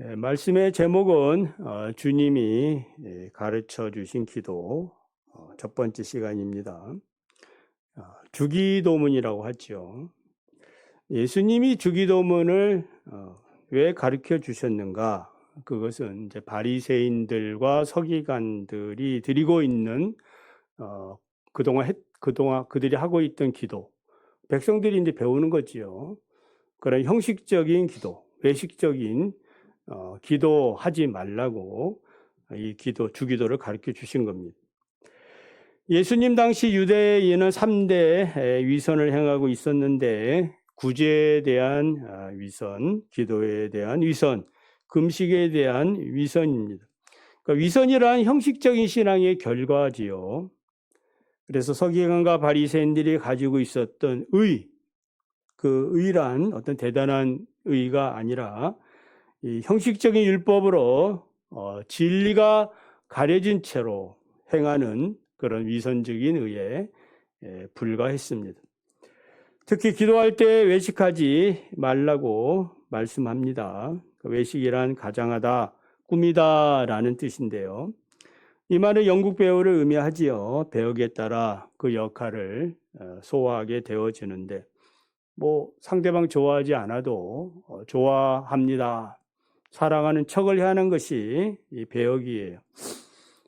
예, 말씀의 제목은 어, 주님이 예, 가르쳐 주신 기도 어, 첫 번째 시간입니다. 어, 주기도문이라고 하죠. 예수님이 주기도문을 어, 왜 가르쳐 주셨는가? 그것은 이제 바리새인들과 서기관들이 드리고 있는 어, 그동안 했, 그동안 그들이 하고 있던 기도, 백성들이 이제 배우는 거지요. 그런 형식적인 기도, 외식적인 어, 기도하지 말라고 이 기도, 주기도를 가르쳐 주신 겁니다. 예수님 당시 유대인은 3대 위선을 행하고 있었는데 구제에 대한 아, 위선, 기도에 대한 위선, 금식에 대한 위선입니다. 그러니까 위선이란 형식적인 신앙의 결과지요. 그래서 서기관과 바리새인들이 가지고 있었던 의, 그 의란 어떤 대단한 의가 아니라 이 형식적인 율법으로 어, 진리가 가려진 채로 행하는 그런 위선적인 의에 에, 불과했습니다. 특히 기도할 때 외식하지 말라고 말씀합니다. 그 외식이란 가장하다, 꿈이다 라는 뜻인데요. 이 말은 영국 배우를 의미하지요. 배역에 따라 그 역할을 어, 소화하게 되어지는데, 뭐 상대방 좋아하지 않아도 어, 좋아합니다. 사랑하는 척을 하는 것이 이 배역이에요.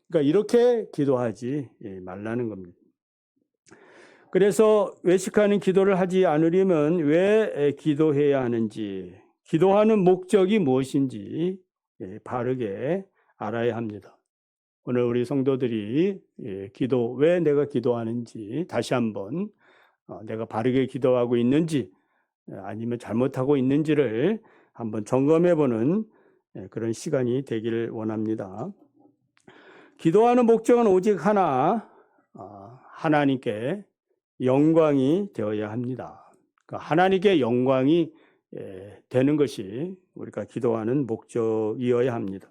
그러니까 이렇게 기도하지 예, 말라는 겁니다. 그래서 외식하는 기도를 하지 않으려면 왜 기도해야 하는지, 기도하는 목적이 무엇인지 예, 바르게 알아야 합니다. 오늘 우리 성도들이 예, 기도, 왜 내가 기도하는지 다시 한번 어, 내가 바르게 기도하고 있는지 아니면 잘못하고 있는지를 한번 점검해 보는 예, 그런 시간이 되기를 원합니다. 기도하는 목적은 오직 하나, 어, 하나님께 영광이 되어야 합니다. 그러니까 하나님께 영광이 예, 되는 것이 우리가 기도하는 목적이어야 합니다.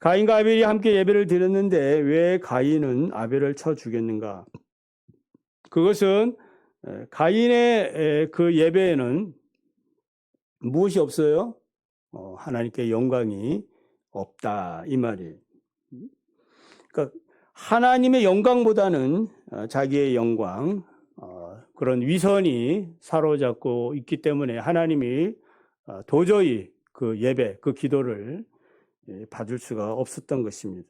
가인과 아벨이 함께 예배를 드렸는데 왜 가인은 아벨을 쳐 죽였는가? 그것은 가인의 그 예배에는 무엇이 없어요? 어, 하나님께 영광이 없다 이 말이에요. 그러니까 하나님의 영광보다는 어, 자기의 영광 어, 그런 위선이 사로잡고 있기 때문에 하나님이 어, 도저히 그 예배, 그 기도를 예, 받을 수가 없었던 것입니다.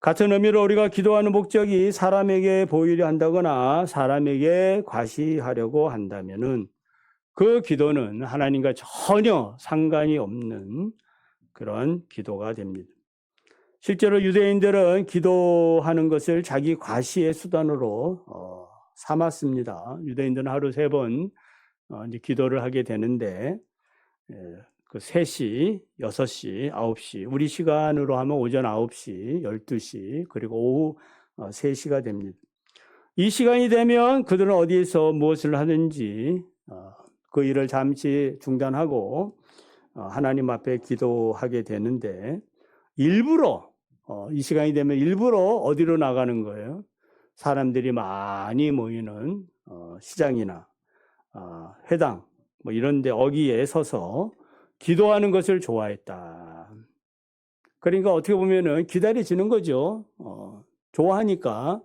같은 의미로 우리가 기도하는 목적이 사람에게 보이려 한다거나 사람에게 과시하려고 한다면은 그 기도는 하나님과 전혀 상관이 없는 그런 기도가 됩니다. 실제로 유대인들은 기도하는 것을 자기 과시의 수단으로 어, 삼았습니다. 유대인들은 하루 세번 어, 기도를 하게 되는데 예, 그 3시, 6시, 9시, 우리 시간으로 하면 오전 9시, 12시, 그리고 오후 3시가 어, 됩니다. 이 시간이 되면 그들은 어디에서 무엇을 하는지 어, 그 일을 잠시 중단하고 어, 하나님 앞에 기도하게 되는데 일부러 이 시간이 되면 일부러 어디로 나가는 거예요? 사람들이 많이 모이는 시장이나 회당 뭐 이런 데 어기에 서서 기도하는 것을 좋아했다. 그러니까 어떻게 보면은 기다려지는 거죠. 어, 좋아하니까.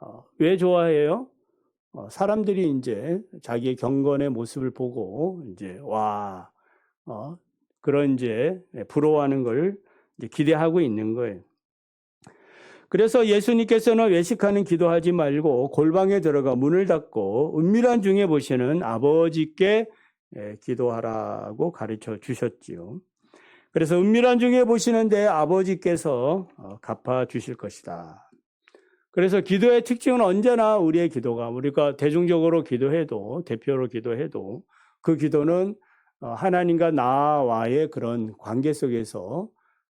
어, 왜 좋아해요? 어, 사람들이 이제 자기의 경건의 모습을 보고 이제 와, 어, 그런 이제 부러워하는 걸 이제 기대하고 있는 거예요. 그래서 예수님께서는 외식하는 기도하지 말고 골방에 들어가 문을 닫고 은밀한 중에 보시는 아버지께 예, 기도하라고 가르쳐 주셨지요. 그래서 은밀한 중에 보시는데 아버지께서 어, 갚아 주실 것이다. 그래서 기도의 특징은 언제나 우리의 기도가 우리가 대중적으로 기도해도 대표로 기도해도 그 기도는 어, 하나님과 나와의 그런 관계 속에서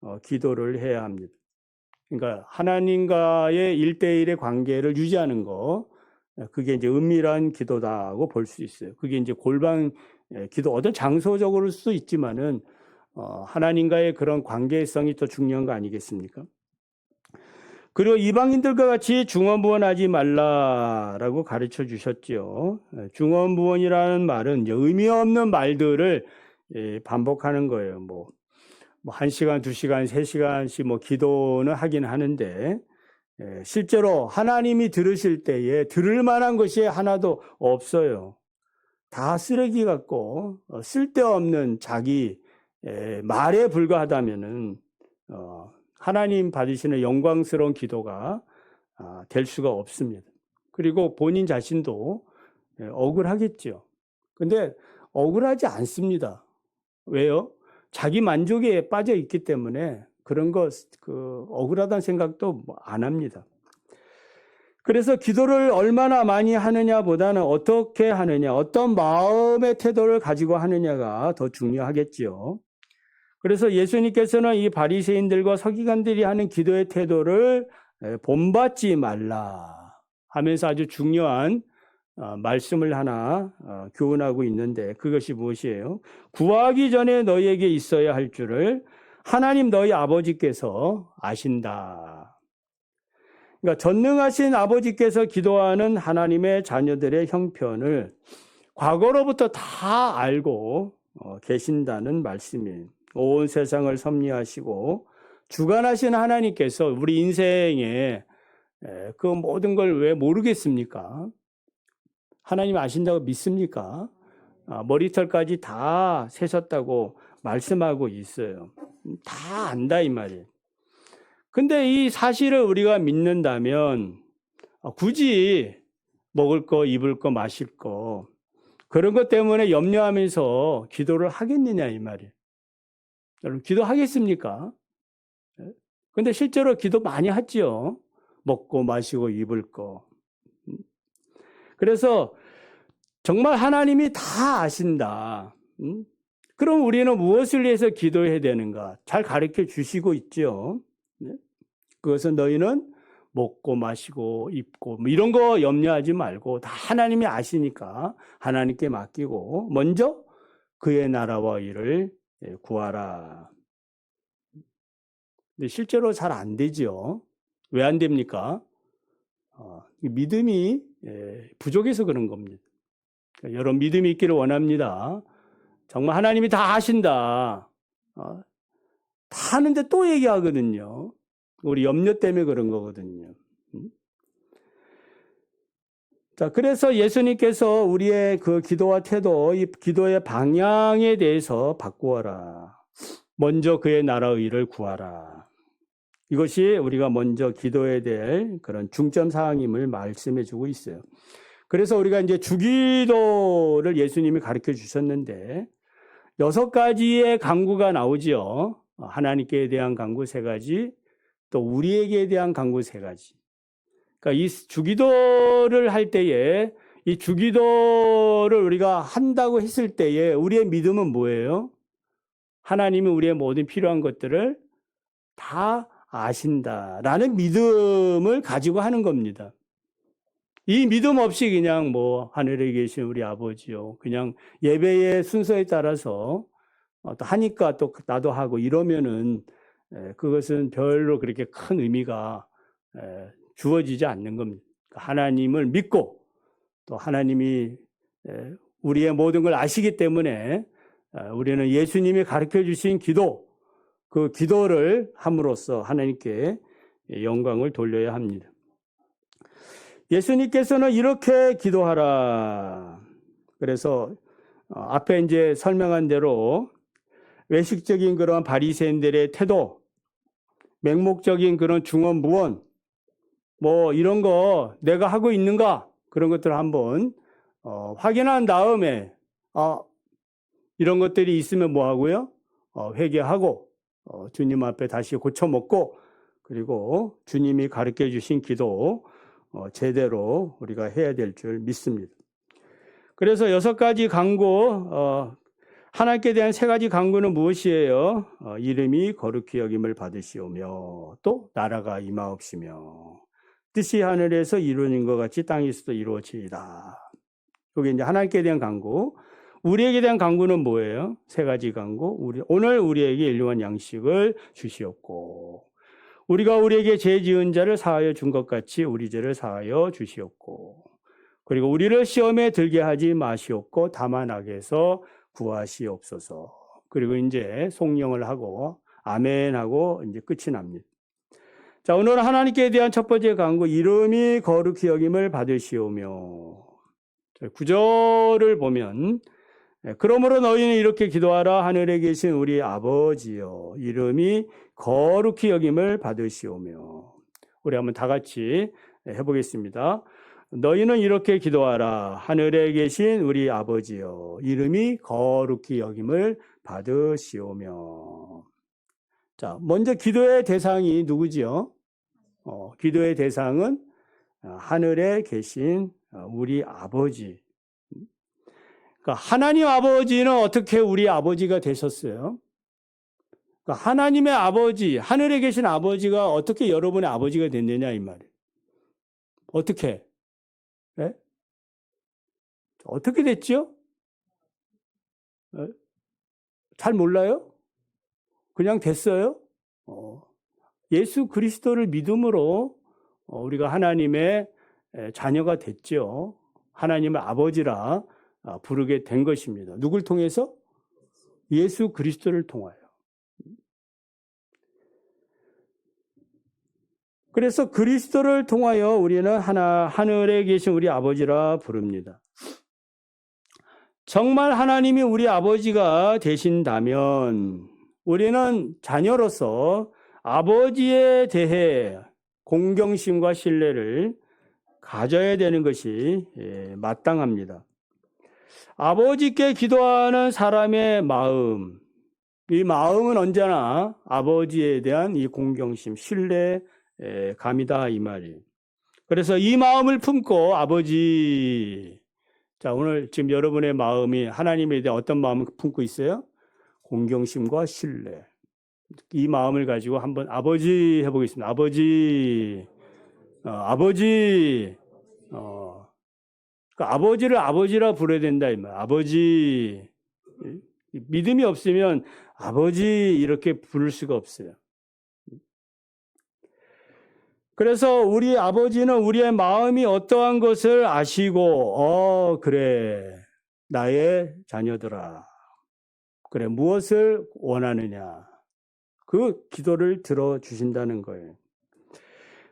어, 기도를 해야 합니다. 그러니까 하나님과의 일대일의 관계를 유지하는 거 그게 이제 은밀한 기도다고 볼 수 있어요. 그게 이제 골방 예, 기도 어떤 장소적으로일 수 있지만은 어, 하나님과의 그런 관계성이 더 중요한 거 아니겠습니까? 그리고 이방인들과 같이 중언부언하지 말라라고 가르쳐 주셨지요. 예, 중언부언이라는 말은 의미 없는 말들을 예, 반복하는 거예요. 뭐, 뭐, 한 시간, 두 시간, 세 시간씩 뭐 기도는 하긴 하는데, 예, 실제로 하나님이 들으실 때에 들을 만한 것이 하나도 없어요. 다 쓰레기 같고, 어, 쓸데없는 자기 예, 말에 불과하다면은, 어, 하나님 받으시는 영광스러운 기도가 아, 될 수가 없습니다. 그리고 본인 자신도 예, 억울하겠죠. 근데 억울하지 않습니다. 왜요? 자기 만족에 빠져 있기 때문에 그런 거, 그, 억울하다는 생각도 뭐안 합니다. 그래서 기도를 얼마나 많이 하느냐 보다는 어떻게 하느냐, 어떤 마음의 태도를 가지고 하느냐가 더 중요하겠지요. 그래서 예수님께서는 이 바리새인들과 서기관들이 하는 기도의 태도를 에, 본받지 말라 하면서 아주 중요한 어, 말씀을 하나 어, 교훈하고 있는데 그것이 무엇이에요? 구하기 전에 너희에게 있어야 할 줄을 하나님 너희 아버지께서 아신다. 그러니까 전능하신 아버지께서 기도하는 하나님의 자녀들의 형편을 과거로부터 다 알고 어, 계신다는 말씀이에요. 온 세상을 섭리하시고 주관하신 하나님께서 우리 인생에 에, 그 모든 걸 왜 모르겠습니까? 하나님 아신다고 믿습니까? 아, 머리털까지 다 세셨다고 말씀하고 있어요. 다 안다 이 말이에요. 근데 이 사실을 우리가 믿는다면 아, 굳이 먹을 거, 입을 거, 마실 거 그런 것 때문에 염려하면서 기도를 하겠느냐 이 말이에요. 여러분 기도하겠습니까? 예? 근데 실제로 기도 많이 하지요. 먹고 마시고 입을 거. 음. 그래서 정말 하나님이 다 아신다. 음? 그럼 우리는 무엇을 위해서 기도해야 되는가? 잘 가르쳐 주시고 있죠. 네? 그것은 너희는 먹고 마시고 입고 뭐 이런 거 염려하지 말고 다 하나님이 아시니까 하나님께 맡기고 먼저 그의 나라와 일을 예, 구하라. 근데 실제로 잘 안 되죠. 왜안 됩니까? 어, 믿음이 예, 부족해서 그런 겁니다. 그러니까 여러분 믿음이 있기를 원합니다. 정말 하나님이 다 아신다. 어, 다 하는데 또 얘기하거든요. 우리 염려 때문에 그런 거거든요. 음? 자, 그래서 예수님께서 우리의 그 기도와 태도, 이 기도의 방향에 대해서 바꾸어라. 먼저 그의 나라 의를 구하라. 이것이 우리가 먼저 기도해야 될 그런 중점 사항임을 말씀해 주고 있어요. 그래서 우리가 이제 주기도를 예수님이 가르쳐 주셨는데 여섯 가지의 강구가 나오지요. 하나님께 대한 강구 세 가지, 또 우리에게 대한 강구 세 가지. 그러니까 이 주기도를 할 때에 이 주기도를 우리가 한다고 했을 때에 우리의 믿음은 뭐예요? 하나님이 우리의 모든 필요한 것들을 다 아신다라는 믿음을 가지고 하는 겁니다. 이 믿음 없이 그냥 뭐 하늘에 계신 우리 아버지요. 그냥 예배의 순서에 따라서 어, 또 하니까 또 나도 하고 이러면은 에, 그것은 별로 그렇게 큰 의미가 에, 주어지지 않는 겁니다. 그러니까 하나님을 믿고 또 하나님이 에, 우리의 모든 걸 아시기 때문에 어, 우리는 예수님이 가르쳐 주신 기도, 그 기도를 함으로써 하나님께 영광을 돌려야 합니다. 예수님께서는 이렇게 기도하라. 그래서 어, 앞에 이제 설명한 대로 외식적인 그런 바리새인들의 태도, 맹목적인 그런 중언부언, 뭐 이런 거 내가 하고 있는가 그런 것들을 한번 어, 확인한 다음에 아 이런 것들이 있으면 뭐 하고요? 어, 회개하고 어, 주님 앞에 다시 고쳐 먹고 그리고 주님이 가르쳐 주신 기도 어, 제대로 우리가 해야 될 줄 믿습니다. 그래서 여섯 가지 강구, 어, 하나님께 대한 세 가지 강구는 무엇이에요? 어, 이름이 거룩히 여김을 받으시오며 또 나라가 임하옵시며 뜻이 하늘에서 이루어진 것 같이 땅에서도 이루어지이다. 그게 이제 하나님께 대한 강구. 우리에게 대한 강구는 뭐예요? 세 가지 강구. 우리, 오늘 우리에게 일용한 양식을 주시옵고 우리가 우리에게 죄 지은 자를 사하여 준 것 같이 우리 죄를 사하여 주시옵고 그리고 우리를 시험에 들게 하지 마시옵고 다만 악에서 구하시옵소서. 그리고 이제 송영을 하고 아멘하고 이제 끝이 납니다. 자, 오늘은 하나님께 대한 첫 번째 강구 이름이 거룩히 여김을 받으시오며 자, 구절을 보면 예, 그러므로 너희는 이렇게 기도하라 하늘에 계신 우리 아버지여 이름이 거룩히 여김을 받으시오며 우리 한번 다 같이 해보겠습니다. 너희는 이렇게 기도하라 하늘에 계신 우리 아버지여 이름이 거룩히 여김을 받으시오며 자 먼저 기도의 대상이 누구지요? 어, 기도의 대상은 어, 하늘에 계신 어, 우리 아버지 그러니까 하나님 아버지는 어떻게 우리 아버지가 되셨어요? 그러니까 하나님의 아버지, 하늘에 계신 아버지가 어떻게 여러분의 아버지가 됐느냐 이 말이에요. 어떻게? 네? 어떻게 됐죠? 네? 잘 몰라요? 그냥 됐어요? 어, 예수 그리스도를 믿음으로 어, 우리가 하나님의 에, 자녀가 됐죠. 하나님의 아버지라 아, 부르게 된 것입니다. 누굴 통해서? 예수 그리스도를 통하여. 그래서 그리스도를 통하여 우리는 하나 하늘에 계신 우리 아버지라 부릅니다. 정말 하나님이 우리 아버지가 되신다면 우리는 자녀로서 아버지에 대해 공경심과 신뢰를 가져야 되는 것이 예, 마땅합니다. 아버지께 기도하는 사람의 마음, 이 마음은 언제나 아버지에 대한 이 공경심, 신뢰, 감이다 이 말이. 그래서 이 마음을 품고 아버지, 자 오늘 지금 여러분의 마음이 하나님에 대한 어떤 마음을 품고 있어요? 공경심과 신뢰. 이 마음을 가지고 한번 아버지 해보겠습니다. 아버지, 어, 아버지, 어, 그러니까 아버지를 아버지라 부르야 된다 이 말. 아버지 믿음이 없으면 아버지 이렇게 부를 수가 없어요. 그래서 우리 아버지는 우리의 마음이 어떠한 것을 아시고 어 그래 나의 자녀들아 그래 무엇을 원하느냐 그 기도를 들어 주신다는 거예요.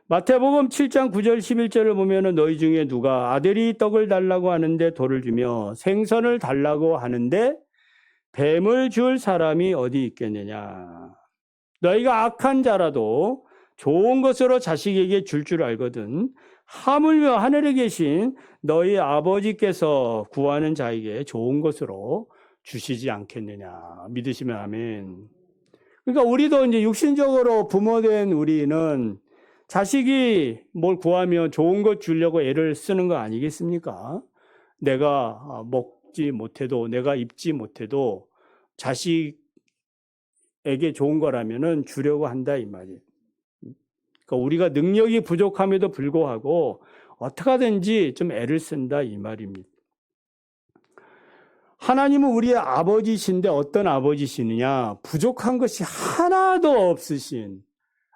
마태복음 7장 9절 11절을 보면은 너희 중에 누가 아들이 떡을 달라고 하는데 돌을 주며 생선을 달라고 하는데 뱀을 줄 사람이 어디 있겠느냐. 너희가 악한 자라도 좋은 것으로 자식에게 줄줄 알거든. 하물며 하늘에 계신 너희 아버지께서 구하는 자에게 좋은 것으로 주시지 않겠느냐. 믿으시면 아멘. 그러니까 우리도 이제 육신적으로 부모된 우리는 자식이 뭘 구하면 좋은 것 주려고 애를 쓰는 거 아니겠습니까? 내가 먹지 못해도, 내가 입지 못해도 자식에게 좋은 거라면은 주려고 한다, 이 말이에요. 그러니까 우리가 능력이 부족함에도 불구하고 어떻게 하든지 좀 애를 쓴다, 이 말입니다. 하나님은 우리의 아버지신데 어떤 아버지시느냐? 부족한 것이 하나도 없으신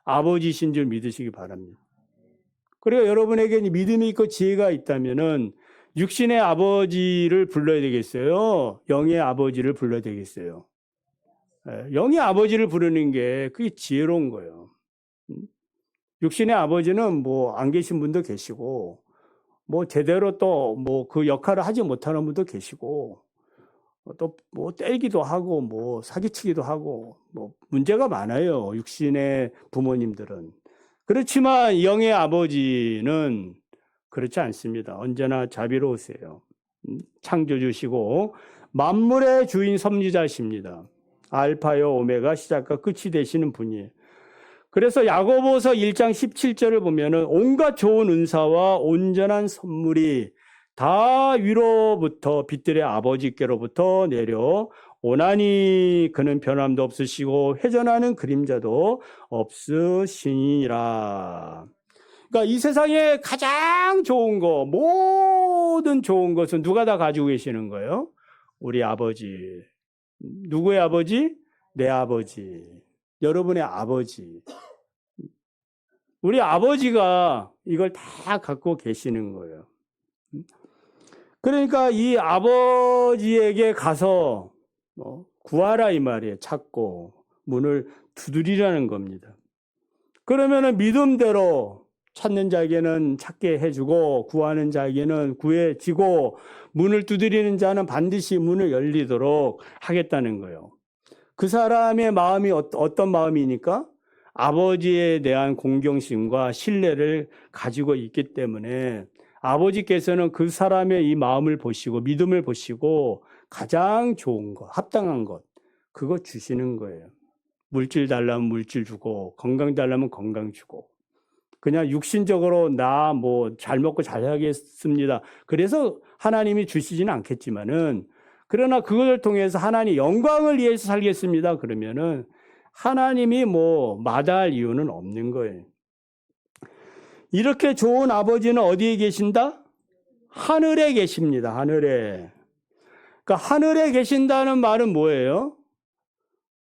아버지신 줄 믿으시기 바랍니다. 그리고 여러분에게 믿음이 있고 지혜가 있다면은 육신의 아버지를 불러야 되겠어요? 영의 아버지를 불러야 되겠어요? 예, 영의 아버지를 부르는 게 그게 지혜로운 거예요. 음? 육신의 아버지는 뭐 안 계신 분도 계시고, 뭐 제대로 또 뭐 그 역할을 하지 못하는 분도 계시고, 또 뭐 때리기도 하고 뭐 사기치기도 하고 뭐 문제가 많아요. 육신의 부모님들은. 그렇지만 영의 아버지는 그렇지 않습니다. 언제나 자비로우세요. 음, 창조주시고 만물의 주인 섭리자십니다. 알파요 오메가 시작과 끝이 되시는 분이에요. 그래서 야고보서 1장 17절을 보면은 온갖 좋은 은사와 온전한 선물이 다 위로부터 빛들의 아버지께로부터 내려 오나니 그는 변함도 없으시고 회전하는 그림자도 없으시니라. 그러니까 이 세상에 가장 좋은 거, 모든 좋은 것은 누가 다 가지고 계시는 거예요? 우리 아버지. 누구의 아버지? 내 아버지. 여러분의 아버지. 우리 아버지가 이걸 다 갖고 계시는 거예요. 그러니까 이 아버지에게 가서 뭐 구하라 이 말이에요. 찾고 문을 두드리라는 겁니다. 그러면은 믿음대로 찾는 자에게는 찾게 해주고 구하는 자에게는 구해지고 문을 두드리는 자는 반드시 문을 열리도록 하겠다는 거예요. 그 사람의 마음이 어- 어떤 마음이니까 아버지에 대한 공경심과 신뢰를 가지고 있기 때문에 아버지께서는 그 사람의 이 마음을 보시고 믿음을 보시고 가장 좋은 것, 합당한 것, 그거 주시는 거예요. 물질 달라면 물질 주고, 건강 달라면 건강 주고. 그냥 육신적으로 나 뭐 잘 먹고 잘 하겠습니다. 그래서 하나님이 주시지는 않겠지만은, 그러나 그것을 통해서 하나님 영광을 위해서 살겠습니다. 그러면은 하나님이 뭐 마다할 이유는 없는 거예요. 이렇게 좋은 아버지는 어디에 계신다? 하늘에 계십니다. 하늘에. 그러니까 하늘에 계신다는 말은 뭐예요?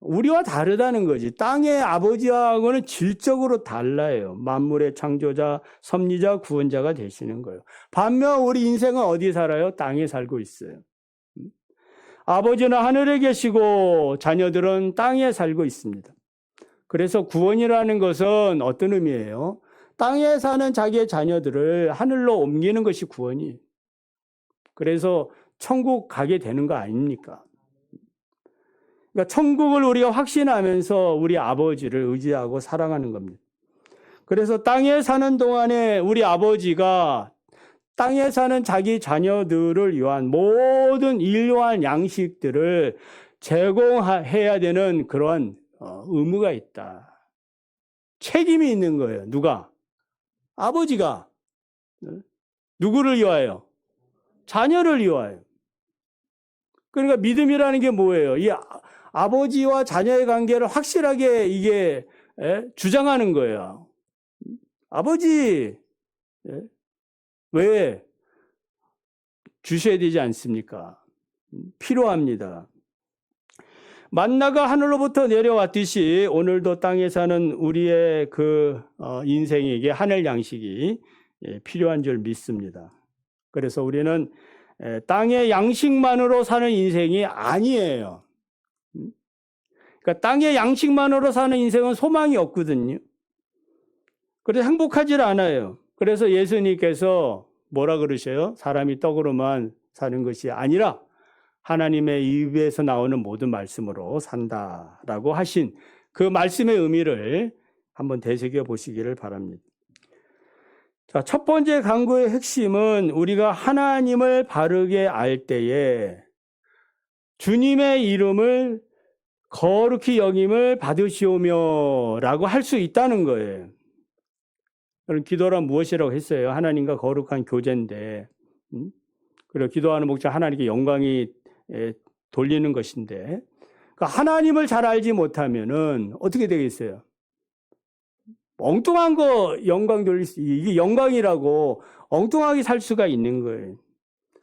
우리와 다르다는 거지. 땅의 아버지하고는 질적으로 달라요. 만물의 창조자, 섭리자, 구원자가 되시는 거예요. 반면 우리 인생은 어디 살아요? 땅에 살고 있어요. 아버지는 하늘에 계시고 자녀들은 땅에 살고 있습니다. 그래서 구원이라는 것은 어떤 의미예요? 땅에 사는 자기의 자녀들을 하늘로 옮기는 것이 구원이에요. 그래서 천국 가게 되는 거 아닙니까? 그러니까 천국을 우리가 확신하면서 우리 아버지를 의지하고 사랑하는 겁니다. 그래서 땅에 사는 동안에 우리 아버지가 땅에 사는 자기 자녀들을 위한 모든 일용할 양식들을 제공해야 되는 그러한 어, 의무가 있다. 책임이 있는 거예요. 누가? 아버지가. 누구를 위하여? 자녀를 위하여. 그러니까 믿음이라는 게 뭐예요? 이 아, 버지와 자녀의 관계를 확실하게 이게 에? 주장하는 거예요. 아버지, 에? 왜 주셔야 되지 않습니까? 필요합니다. 만나가 하늘로부터 내려왔듯이 오늘도 땅에 사는 우리의 그 어, 인생에게 하늘 양식이 예, 필요한 줄 믿습니다. 그래서 우리는 땅의 양식만으로 사는 인생이 아니에요. 그러니까 땅의 양식만으로 사는 인생은 소망이 없거든요. 그래서 행복하질 않아요. 그래서 예수님께서 뭐라 그러셔요? 사람이 떡으로만 사는 것이 아니라 하나님의 입에서 나오는 모든 말씀으로 산다라고 하신 그 말씀의 의미를 한번 되새겨 보시기를 바랍니다. 자, 첫 번째 강구의 핵심은 우리가 하나님을 바르게 알 때에 주님의 이름을 거룩히 여김을 받으시오며 라고 할 수 있다는 거예요. 그럼 기도란 무엇이라고 했어요? 하나님과 거룩한 교제인데, 음? 그리고 기도하는 목적 하나님께 영광이 돌리는 것인데, 그러니까 하나님을 잘 알지 못하면은 어떻게 되겠어요? 엉뚱한 거 영광 돌릴 수, 이게 영광이라고 엉뚱하게 살 수가 있는 거예요.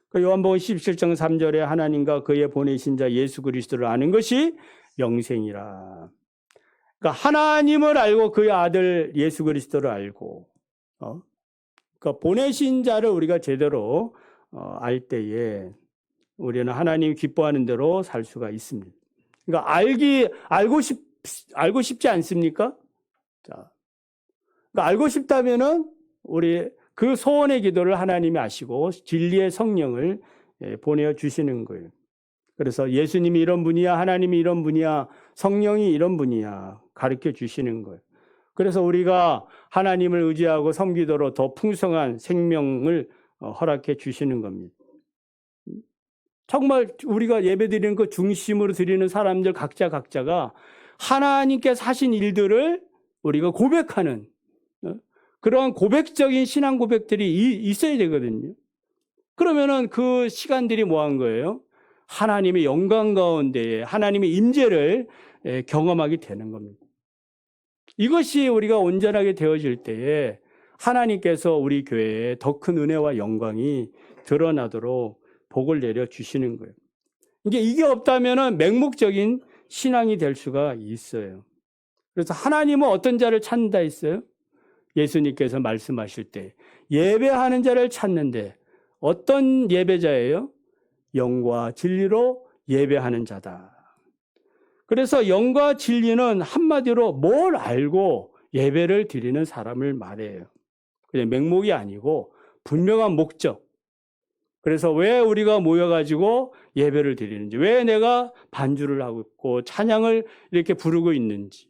그 요한복음 17장 3절에 하나님과 그의 보내신 자 예수 그리스도를 아는 것이 영생이라. 그러니까 하나님을 알고 그의 아들 예수 그리스도를 알고, 어? 그러니까 보내신 자를 우리가 제대로 어, 알 때에 우리는 하나님 기뻐하는 대로 살 수가 있습니다. 그러니까 알기 알고 싶 알고 싶지 않습니까? 자, 그러니까 알고 싶다면은 우리 그 소원의 기도를 하나님이 아시고 진리의 성령을 예, 보내어 주시는 거예요. 그래서 예수님이 이런 분이야, 하나님이 이런 분이야, 성령이 이런 분이야 가르쳐 주시는 거예요. 그래서 우리가 하나님을 의지하고 섬기도록 더 풍성한 생명을 어, 허락해 주시는 겁니다. 정말 우리가 예배 드리는 그 중심으로 드리는 사람들 각자 각자가 하나님께서 하신 일들을 우리가 고백하는 어, 그러한 고백적인 신앙 고백들이 있어야 되거든요. 그러면은 그 시간들이 뭐한 거예요? 하나님의 영광 가운데에 하나님의 임재를 경험하게 되는 겁니다. 이것이 우리가 온전하게 되어질 때에 하나님께서 우리 교회에 더 큰 은혜와 영광이 드러나도록 복을 내려 주시는 거예요. 이게 이게 없다면은 맹목적인 신앙이 될 수가 있어요. 그래서 하나님은 어떤 자를 찾는다 했어요? 예수님께서 말씀하실 때 예배하는 자를 찾는데 어떤 예배자예요? 영과 진리로 예배하는 자다. 그래서 영과 진리는 한마디로 뭘 알고 예배를 드리는 사람을 말해요. 그냥 맹목이 아니고 분명한 목적. 그래서 왜 우리가 모여가지고 예배를 드리는지, 왜 내가 반주를 하고 있고 찬양을 이렇게 부르고 있는지,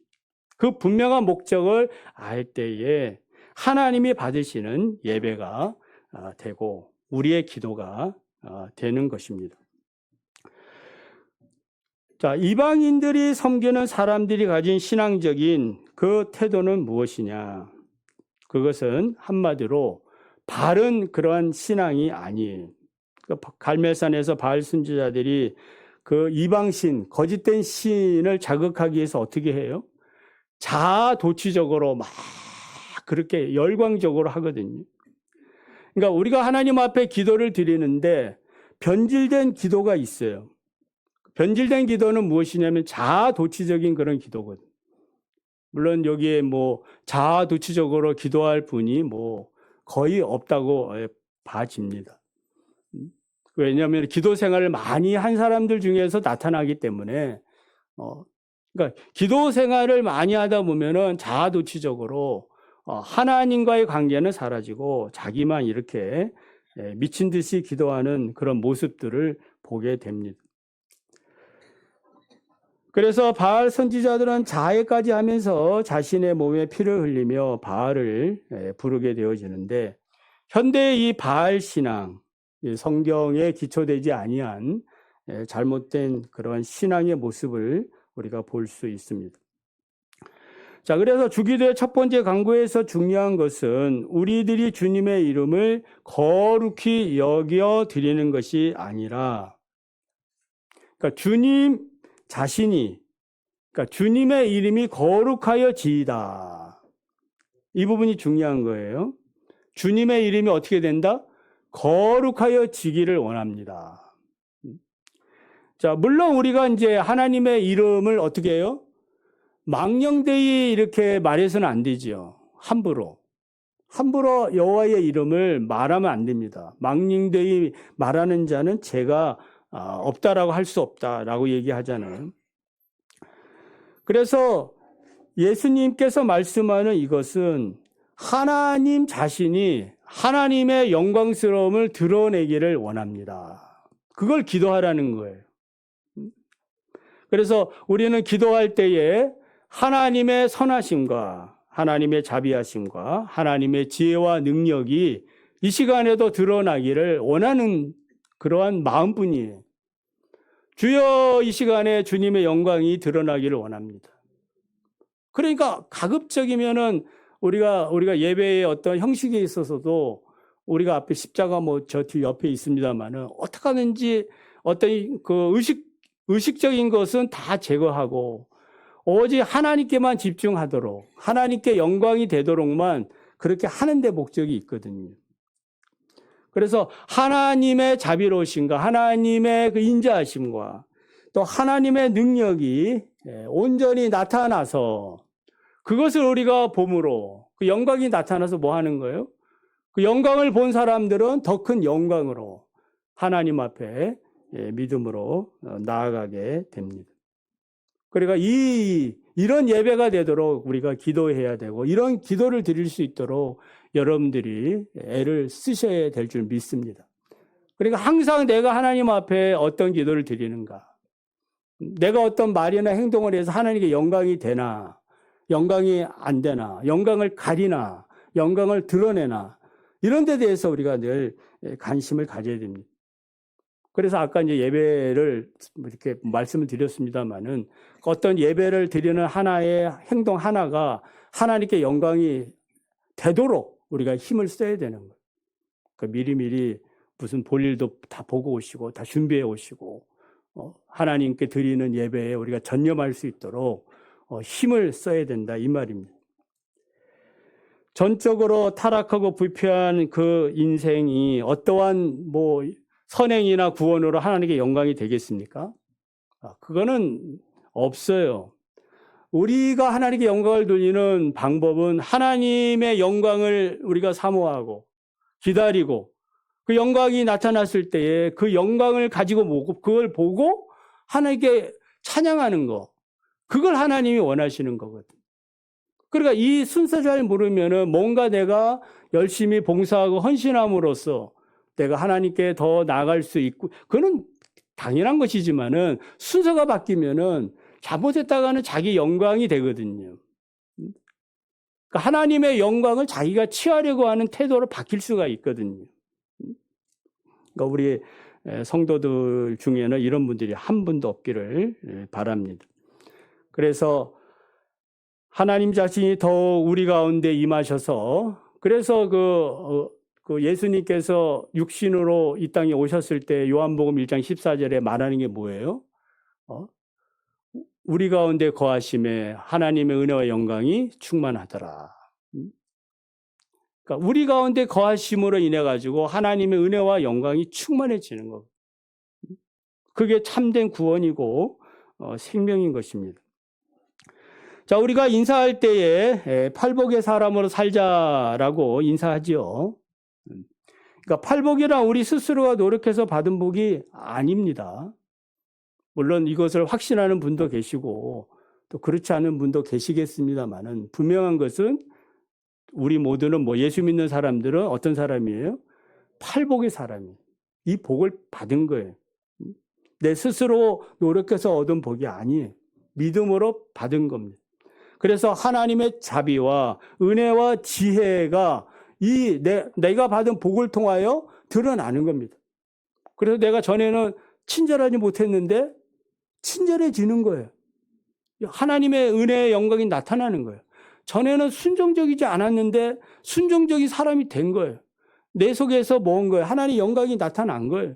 그 분명한 목적을 알 때에 하나님이 받으시는 예배가 아, 되고 우리의 기도가 아, 되는 것입니다. 자, 이방인들이 섬기는 사람들이 가진 신앙적인 그 태도는 무엇이냐? 그것은 한마디로 바른 그러한 신앙이 아니에요. 그 갈멜산에서 바알 선지자들이 그 이방신, 거짓된 신을 자극하기 위해서 어떻게 해요? 자아 도취적으로 막 그렇게 열광적으로 하거든요. 그러니까 우리가 하나님 앞에 기도를 드리는데 변질된 기도가 있어요. 변질된 기도는 무엇이냐면 자아 도취적인 그런 기도거든. 물론 여기에 뭐 자아 도취적으로 기도할 분이 뭐 거의 없다고 봐집니다. 왜냐하면 기도 생활을 많이 한 사람들 중에서 나타나기 때문에 어 그러니까 기도 생활을 많이 하다 보면은 자아도취적으로 어, 하나님과의 관계는 사라지고 자기만 이렇게 예, 미친 듯이 기도하는 그런 모습들을 보게 됩니다. 그래서 바알 선지자들은 자해까지 하면서 자신의 몸에 피를 흘리며 바알을 예, 부르게 되어지는데 현대의 이 바알 신앙, 성경에 기초되지 아니한 예, 잘못된 그러한 신앙의 모습을 우리가 볼 수 있습니다. 자, 그래서 주기도의 첫 번째 강구에서 중요한 것은 우리들이 주님의 이름을 거룩히 여겨 드리는 것이 아니라, 그러니까 주님 자신이, 그러니까 주님의 이름이 거룩하여 지이다. 이 부분이 중요한 거예요. 주님의 이름이 어떻게 된다? 거룩하여 지기를 원합니다. 자, 물론 우리가 이제 하나님의 이름을 어떻게 해요? 망령되이 이렇게 말해서는 안 되지요. 함부로. 함부로 여호와의 이름을 말하면 안 됩니다. 망령되이 말하는 자는 죄가 아, 없다라고 할 수 없다라고 얘기하잖아요. 그래서 예수님께서 말씀하는 이것은 하나님 자신이 하나님의 영광스러움을 드러내기를 원합니다. 그걸 기도하라는 거예요. 그래서 우리는 기도할 때에 하나님의 선하심과 하나님의 자비하심과 하나님의 지혜와 능력이 이 시간에도 드러나기를 원하는 그러한 마음뿐이에요. 주여 이 시간에 주님의 영광이 드러나기를 원합니다. 그러니까 가급적이면은 우리가 우리가 예배의 어떤 형식에 있어서도 우리가 앞에 십자가 뭐 저 뒤 옆에 있습니다만은 어떻게 하든지 어떤 그 의식 의식적인 것은 다 제거하고 오직 하나님께만 집중하도록 하나님께 영광이 되도록만 그렇게 하는 데 목적이 있거든요. 그래서 하나님의 자비로우심과 하나님의 그 인자하심과 또 하나님의 능력이 예, 온전히 나타나서 그것을 우리가 봄으로 그 영광이 나타나서 뭐 하는 거예요? 그 영광을 본 사람들은 더 큰 영광으로 하나님 앞에 예, 믿음으로 어, 나아가게 됩니다. 그러니까 이 이런 예배가 되도록 우리가 기도해야 되고 이런 기도를 드릴 수 있도록 여러분들이 애를 쓰셔야 될 줄 믿습니다. 그러니까 항상 내가 하나님 앞에 어떤 기도를 드리는가? 내가 어떤 말이나 행동을 해서 하나님께 영광이 되나? 영광이 안 되나? 영광을 가리나? 영광을 드러내나? 이런 데 대해서 우리가 늘 관심을 가져야 됩니다. 그래서 아까 이제 예배를 이렇게 말씀을 드렸습니다만은 어떤 예배를 드리는 하나의 행동 하나가 하나님께 영광이 되도록 우리가 힘을 써야 되는 거예요. 그 미리미리 무슨 볼 일도 다 보고 오시고 다 준비해 오시고 어, 하나님께 드리는 예배에 우리가 전념할 수 있도록 어, 힘을 써야 된다 이 말입니다. 전적으로 타락하고 불필요한 그 인생이 어떠한 뭐 선행이나 구원으로 하나님께 영광이 되겠습니까? 아, 그거는 없어요. 우리가 하나님께 영광을 돌리는 방법은 하나님의 영광을 우리가 사모하고 기다리고 그 영광이 나타났을 때에 그 영광을 가지고 보고 그걸 보고 하나님께 찬양하는 거. 그걸 하나님이 원하시는 거거든. 그러니까 이 순서 잘 모르면은 뭔가 내가 열심히 봉사하고 헌신함으로써 내가 하나님께 더 나아갈 수 있고, 그는 당연한 것이지만은 순서가 바뀌면은 잘못했다가는 자기 영광이 되거든요. 그러니까 하나님의 영광을 자기가 취하려고 하는 태도로 바뀔 수가 있거든요. 그러니까 우리 성도들 중에는 이런 분들이 한 분도 없기를 바랍니다. 그래서 하나님 자신이 더 우리 가운데 임하셔서 그래서 그, 어, 그 예수님께서 육신으로 이 땅에 오셨을 때 요한복음 1장 14절에 말하는 게 뭐예요? 어? 우리 가운데 거하심에 하나님의 은혜와 영광이 충만하더라. 음? 그러니까 우리 가운데 거하심으로 인해 가지고 하나님의 은혜와 영광이 충만해지는 것. 그게 참된 구원이고 어, 생명인 것입니다. 자, 우리가 인사할 때에 팔복의 사람으로 살자라고 인사하지요. 음. 그러니까 팔복이란 우리 스스로가 노력해서 받은 복이 아닙니다. 물론 이것을 확신하는 분도 계시고 또 그렇지 않은 분도 계시겠습니다만은 분명한 것은 우리 모두는 뭐 예수 믿는 사람들은 어떤 사람이에요? 팔복의 사람이. 이 복을 받은 거예요. 내 스스로 노력해서 얻은 복이 아니에요. 믿음으로 받은 겁니다. 그래서 하나님의 자비와 은혜와 지혜가 이 내, 내가 받은 복을 통하여 드러나는 겁니다. 그래서 내가 전에는 친절하지 못했는데 친절해지는 거예요. 하나님의 은혜의 영광이 나타나는 거예요. 전에는 순종적이지 않았는데 순종적인 사람이 된 거예요. 내 속에서 모은 거예요. 하나님의 영광이 나타난 거예요.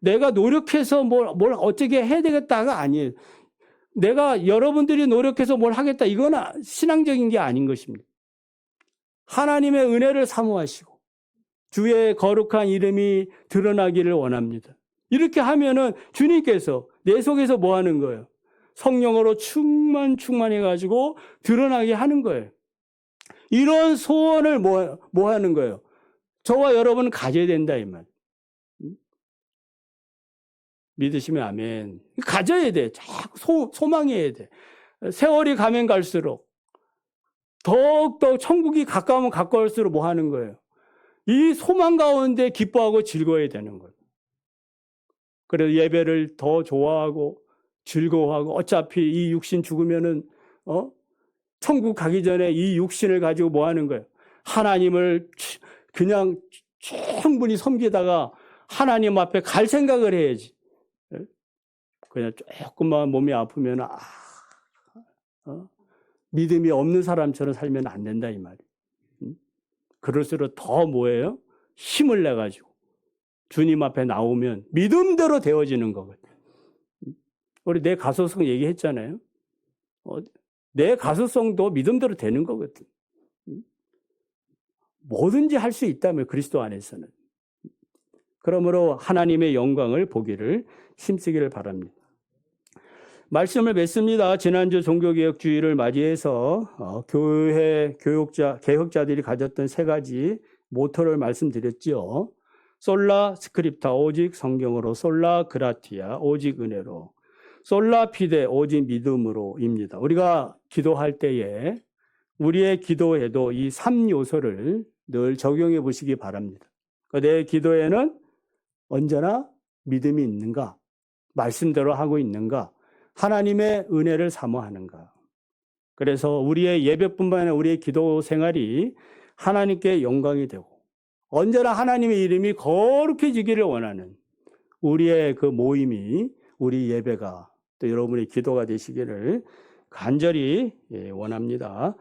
내가 노력해서 뭘, 뭘 어떻게 해야 되겠다가 아니에요. 내가 여러분들이 노력해서 뭘 하겠다. 이건 신앙적인 게 아닌 것입니다. 하나님의 은혜를 사모하시고 주의 거룩한 이름이 드러나기를 원합니다. 이렇게 하면은 주님께서 내 속에서 뭐 하는 거예요? 성령으로 충만 충만해 가지고 드러나게 하는 거예요. 이런 소원을 뭐, 뭐 하는 거예요? 저와 여러분은 가져야 된다 이 말. 믿으시면 아멘. 가져야 돼. 소, 소망해야 돼. 세월이 가면 갈수록 더욱더 천국이 가까우면 가까울수록 뭐 하는 거예요? 이 소망 가운데 기뻐하고 즐거워야 되는 거예요. 그래서 예배를 더 좋아하고 즐거워하고 어차피 이 육신 죽으면은 어 천국 가기 전에 이 육신을 가지고 뭐 하는 거예요? 하나님을 그냥 충분히 섬기다가 하나님 앞에 갈 생각을 해야지. 그냥 조금만 몸이 아프면 아, 어? 믿음이 없는 사람처럼 살면 안 된다 이 말이. 응? 그럴수록 더 뭐예요? 힘을 내 가지고 주님 앞에 나오면 믿음대로 되어지는 거거든. 우리 내 가소성 얘기했잖아요. 어, 내 가소성도 믿음대로 되는 거거든. 뭐든지 할 수 있다면 그리스도 안에서는. 그러므로 하나님의 영광을 보기를 힘쓰기를 바랍니다. 말씀을 맺습니다. 지난주 종교개혁주의를 맞이해서 어, 교회 교육자 개혁자들이 가졌던 세 가지 모토를 말씀드렸지요. 솔라 스크립타 오직 성경으로 솔라 그라티아 오직 은혜로 솔라 피데 오직 믿음으로입니다. 우리가 기도할 때에 우리의 기도에도 이 3요소를 늘 적용해 보시기 바랍니다. 그러니까 내 기도에는 언제나 믿음이 있는가? 말씀대로 하고 있는가? 하나님의 은혜를 사모하는가? 그래서 우리의 예배뿐만 아니라 우리의 기도 생활이 하나님께 영광이 되고 언제나 하나님의 이름이 거룩해지기를 원하는 우리의 그 모임이 우리 예배가 또 여러분의 기도가 되시기를 간절히 예, 원합니다.